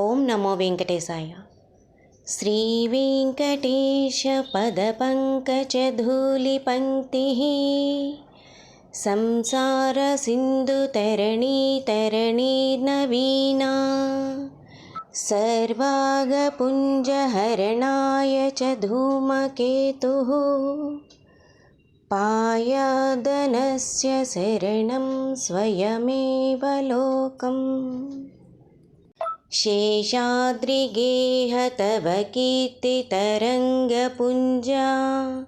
ॐ नमो वेङ्कटेशाय श्रीवेङ्कटेशपदपङ्कजधूलिपङ्क्तिः संसारसिन्धुतरणी तरणी नवीना। सर्वागपुञ्जहरणाय च धूमकेतुः पायादनस्य शरणं स्वयमेव लोकम् शेषाद्रिगेह तव कीर्तितरङ्गपुञ्जा।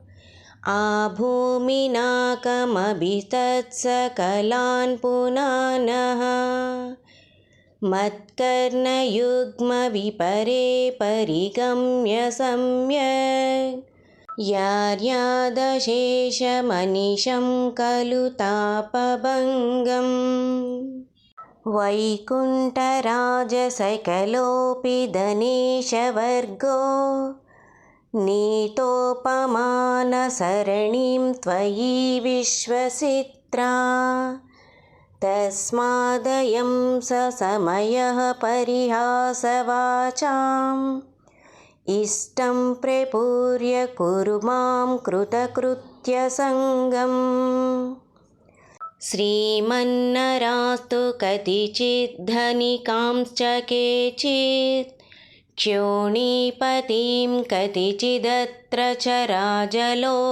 आभूमिनाकमभितत्सकलान् पुनानः। मत्कर्णयुग्मविपरे परिगम्य सम्यक्। यार्यादशेषमनिशं खलु तापभङ्गम् वैकुण्ठराजसकलोऽपि धनेशवर्गो नीतोपमानसरणीं त्वयि विश्वसित्रा। तस्मादयं स समयः परिहासवाचाम्। इष्टं प्रपूर्य कुरु मां कृतकृत्यसङ्गम् श्रीमन्नरास्तु कतिचिद्धनिकांश्च केचित् क्षोणीपतिं कतिचिदत्र च राजलोकान्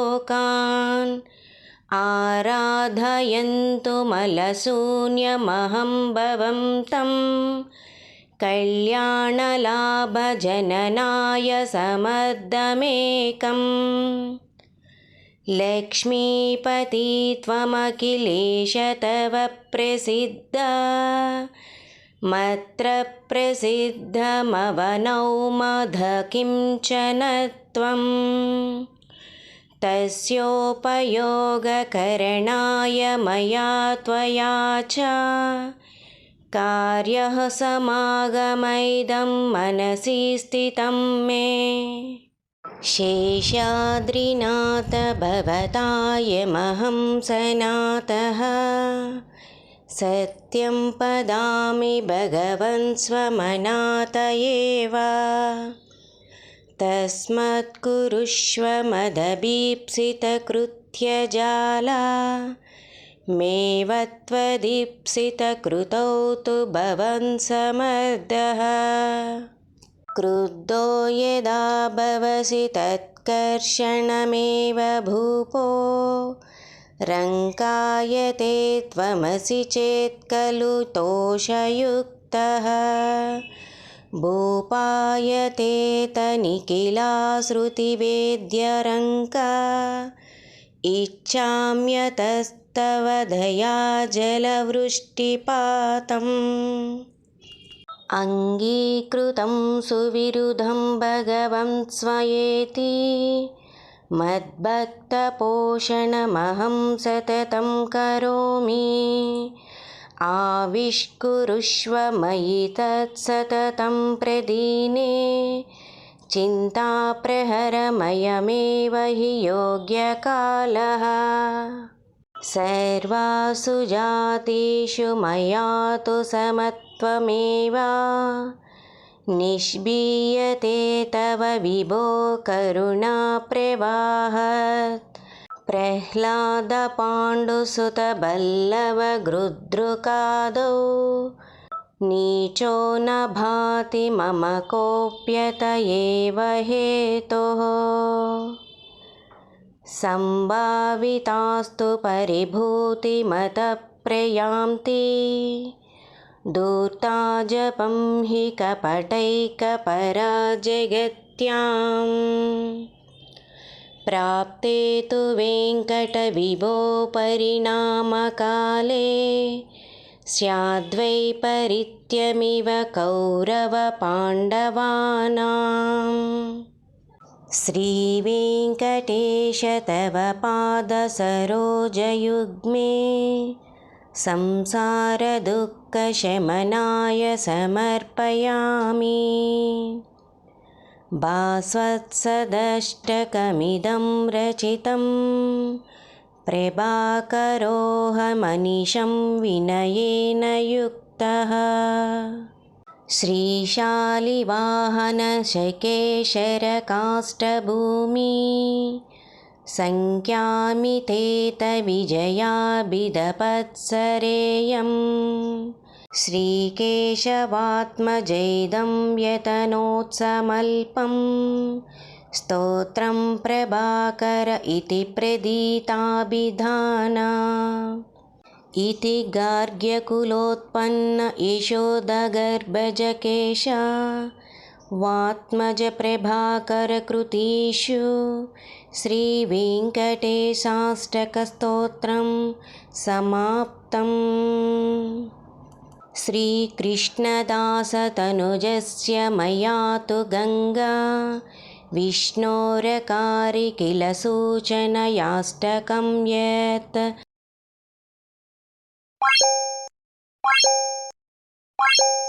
आराधयन्तु मलशून्यमहं भवं तं कल्याणलाभजननाय समर्थमेकम् लक्ष्मीपति त्वमखिलेश तव प्रसिद्धा। मत्र प्रसिद्धमवनौमध किञ्चन त्वं। तस्योपयोगकरणाय मया त्वया च। कार्यः समागमैदं मनसि स्थितं मे शेषाद्रिनाथ भवतायमहं सनातः सत्यं पदामि भगवन् स्वमनात एव तस्मत्कुरुष्व मदभीप्सितकृत्यजाला मेव त्वदीप्सितकृतौ तु भवन् समर्थः क्रुद्धो यदा भवसि तत्कर्षणमेव भूपो। रङ्कायते त्वमसि चेत् खलु तोषयुक्तः। भूपायते तनिखिला श्रुतिवेद्यरङ्का इच्छाम्यतस्तव दया जलवृष्टिपातम् अङ्गीकृतं सुविरुधं भगवन् स्वयेति। मद्भक्तपोषणमहं सततं करोमि। आविष्कुरुष्व मयि तत्सततं प्रदीने। चिन्ताप्रहरमयमेव हि योग्यकालः। सर्वासु जातिषु मया तु समत्वमेव निष्बीयते तव विभो करुणाप्रवाहत् प्रह्लादपाण्डुसुतबल्लवगृदृकादौ नीचो न भाति मम कोऽप्यत एव हेतुः। सम्भावितास्तु परिभूतिमतः प्रयान्ति दूर्ता जपं हि कपटैकपरा जगत्याम् प्राप्ते तु वेङ्कटविभो परिणामकाले स्याद्वै परित्यमिव कौरवपाण्डवानाम्। श्रीवेङ्कटेश तव पादसरोजयुग्मे संसारदुःखशमनाय समर्पयामि। भास्वत्सदष्टकमिदं रचितं प्रभाकरोऽहमनिशं विनयेन युक्तः। श्रीशालिवाहनशकेशरकाष्ठभूमि सङ्ख्यामितेतविजयाभिदपत्सरेयम् श्रीकेशवात्मजैदं यतनोत्समल्पं स्तोत्रं प्रभाकर इति प्रदीताभिधाना। इति गार्ग्यकुलोत्पन्न यशोदगर्भजकेश। वात्मजप्रभाकरकृतीषु श्रीवेङ्कटेशाष्टकस्तोत्रं समाप्तम् श्रीकृष्णदासतनुजस्य मया तु गङ्गा विष्णोरकारि किल सूचनयाष्टकं यत् Thank you.